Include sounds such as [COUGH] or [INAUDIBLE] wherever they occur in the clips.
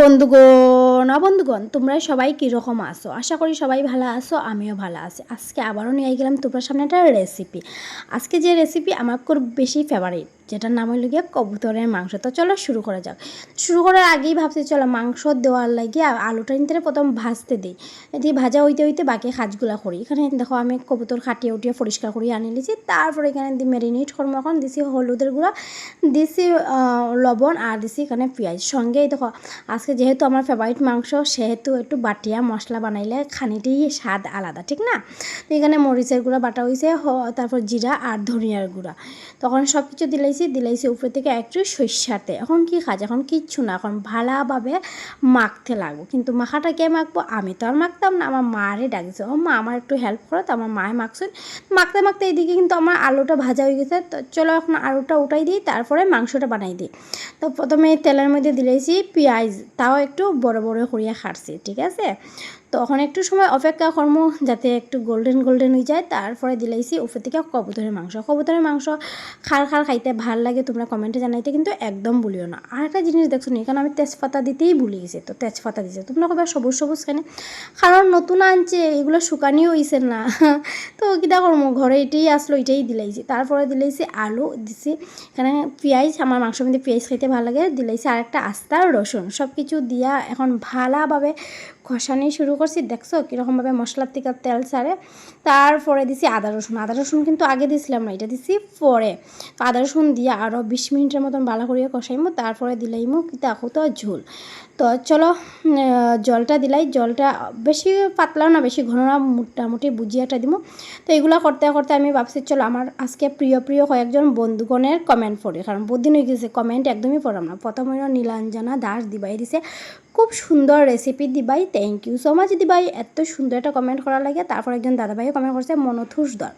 বন্ধুগণ বন্ধুগণ, তোমরা সবাই কীরকম আসো আশা করি সবাই ভালো আছো, আমিও ভালো আছি। আজকে আবারও নিয়ে গেলাম তোমার সামনে একটা রেসিপি আজকে যে রেসিপি আমার খুব বেশি ফেভারিট যেটার নাম হইল গিয়ে কবুতরের মাংস। তো চলো শুরু করা যাক। শুরু করার আগেই ভাবছি, চলো মাংস দেওয়ার লাগে আলুটা নিতে প্রথম ভাজতে দিই। দিয়ে ভাজা হইতে হইতে বাকি কাজগুলো করি। এখানে দেখো আমি কবুতর খাটিয়ে উঠিয়ে পরিষ্কার করে আনি নিয়েছি। তারপরে এখানে দিয়ে ম্যারিনেট করব এখন, দিছি হলুদের গুঁড়া, দিছি লবণ আর দিছি এখানে পেঁয়াজ। সঙ্গেই দেখো, আজকে যেহেতু আমার ফেভারিট মাংস, সেহেতু একটু বাটিয়া মশলা বানাইলে খানিটি স্বাদ আলাদা, ঠিক না? তো এখানে মরিচের গুঁড়া বাটা হয়েছে তারপর জিরা আর ধনিয়ার গুঁড়া। তখন সব কিছু দিলাইছি দিলাইছি উপরে থেকে একটু সর্ষাতে এখন কি কাজ? এখন কিচ্ছু না, এখন ভালোভাবে মাখতে লাগবো। কিন্তু মাখাটা কে মাখবো? আমি তো আর মাখতাম না, আমার মারে ডাকছে। ও মা, আমার একটু হেল্প করো তো, আমার মায়ে মাখছেন মাখতে মাখতে এইদিকে কিন্তু আমার আলুটা ভাজা হয়ে গেছে। তো চলো এখন আলুটা উঠাই দিই, তারপরে মাংসটা বানাই দিই। তো প্রথমে তেলের মধ্যে দিলেছি পেঁয়াজ তাও একটু বড় বড় করিয়া খাটছি ঠিক আছে? তখন একটু সময় অপেক্ষা কর্ম, যাতে একটু গোল্ডেন গোল্ডেন হয়ে যায়। তারপরে দিলাইছি উপর থেকে কবুতরের মাংস। কবুতরের মাংস খার খার খাইতে ভালো লাগে, তোমরা কমেন্টে জানাইতে কিন্তু একদম ভুলিও না। আর একটা জিনিস দেখছ নি, এখানে আমি তেজপাতা দিতেই ভুলে গেছি। তো তেজপাতা দিছে। তোমরা কবে সবুজ সবুজ খানে কারণ নতুন আনছে, এগুলো শুকানিও হইছে না। [LAUGHS] তো কিতা করব ঘরে এটাই আসলো, এটাই দিলাইছি। তারপরে দিলাইছি আলু, দিছি এখানে পেঁয়াজ, আমার মাংসের মধ্যে পেঁয়াজ খাইতে ভালো লাগে। দিলাইছি আর একটা আস্তা রসুন। সব কিছু দিয়া এখন ভালোভাবে কষানি শুরু করছি, দেখছ? কীরকমভাবে মশলার থেকে তেল ছাড়ে। তারপরে দিছি আদা রসুন। আদা রসুন কিন্তু আগে দিছিলাম না, এটা দিছি পরে। তো আদা রসুন দিয়ে আরও বিশ মিনিটের মতন ভালো করিয়া কষাইমো, তারপরে দিলাইমো কিতা তো ঝোল। তো চলো জলটা দিলাই। জলটা বেশি পাতলাও না, বেশি ঘন না, মোটামুটি বুঝিয়াটা দিব তো এগুলো করতে করতে আমি ভাবছি, চলো আমার আজকে প্রিয় প্রিয় কয়েকজন বন্ধুগণের কমেন্ট পড়ি। কারণ বহুদিন হয়ে গেছে কমেন্ট একদমই পড়াম না। প্রথম নীলাঞ্জনা দাস দিবাই দিছে খুব সুন্দর রেসিপি দিবাই। থ্যাংক ইউ সো মাচ দিবাই। এত সুন্দর একটা কমেন্ট করার লাগে। তারপর একজন দাদাভাইও কমেন্ট করছে, মনথুস দর।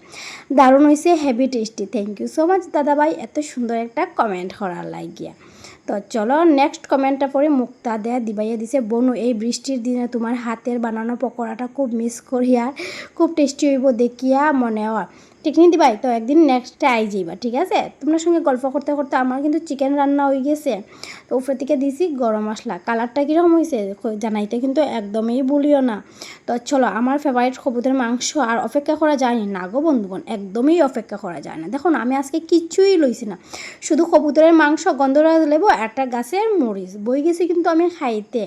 দারুণ হয়েছে heavy tasty thank you so much দাদাভাই। এত সুন্দর একটা কমেন্ট করার লাগিয়া। তো চলো নেক্সট কমেন্টটা পরে মুক্তা দেয়া দিবাইয়া দিছে, বনু, এই বৃষ্টির দিনে তোমার হাতের বানানো পকোড়াটা খুব মিস করি আর। খুব টেস্টি হইব দেখিয়া মনে হয় ঠিক নি দিবাই, তো একদিন নেক্সটে আই যাইবা, ঠিক আছে? তোমার সঙ্গে গল্প করতে করতে আমার কিন্তু চিকেন রান্না হয়ে গেছে। তো উপরে থেকে দিছি গরম মশলা। কালারটা কীরকম হয়েছে জানাইতে কিন্তু একদমই বলিও না। তো চলো, আমার ফেভারিট কবুতরের মাংস আর অপেক্ষা করা যায় না। গো বন্ধুগণ, একদমই অপেক্ষা করা যায় না। দেখুন, আমি আজকে কিচ্ছুই লইছি না। শুধু কবুতরের মাংস, গন্ধরাজ লেবো, একটা গাছের মরিচ। বই গেছি কিন্তু আমি খাইতে।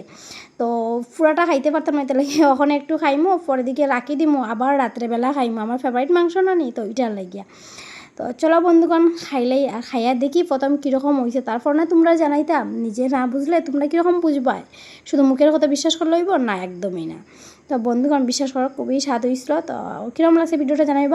তো পুরাটা খাইতে পারতাম না, তাহলে ওখানে একটু খাইমো? পরে দিকে রাখি দিমো, আবার রাত্রেবেলা খাইমো। আমার ফেভারিট মাংস না নি, তো ওইটার লাগিয়া। তো চলো বন্ধুগণ, খাইলেই, খাইয়া দেখি প্রথম কীরকম হয়েছে তারপর না তোমরা জানাইতাম নিজে না বুঝলে তোমরা কীরকম বুঝবাই শুধু মুখের কথা বিশ্বাস করে লইব না একদমই না। তো বন্ধুগণ, বিশ্বাস করো খুবই স্বাদ হয়েছিল তো কীরকম লাগছে ভিডিওটা জানাইবা?